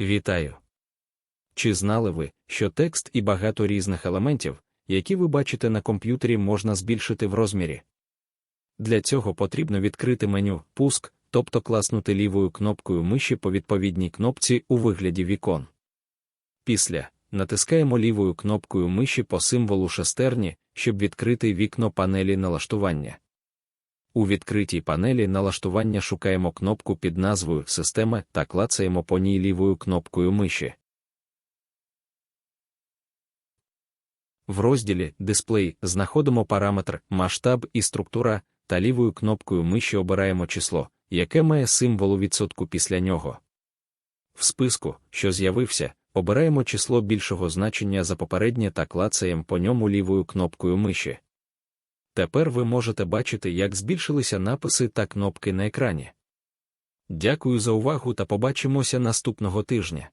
Вітаю! Чи знали ви, що текст і багато різних елементів, які ви бачите на комп'ютері, можна збільшити в розмірі? Для цього потрібно відкрити меню Пуск, тобто класнути лівою кнопкою миші по відповідній кнопці у вигляді вікон. Після натискаємо лівою кнопкою миші по символу шестерні, щоб відкрити вікно панелі налаштування. У відкритій панелі налаштування шукаємо кнопку під назвою Система та клацаємо по ній лівою кнопкою миші. В розділі Дисплей знаходимо параметр Масштаб і структура та лівою кнопкою миші обираємо число, яке має символ у відсотку після нього. В списку, що з'явився, обираємо число більшого значення за попереднє та клацаємо по ньому лівою кнопкою миші. Тепер ви можете бачити, як збільшилися написи та кнопки на екрані. Дякую за увагу та побачимося наступного тижня.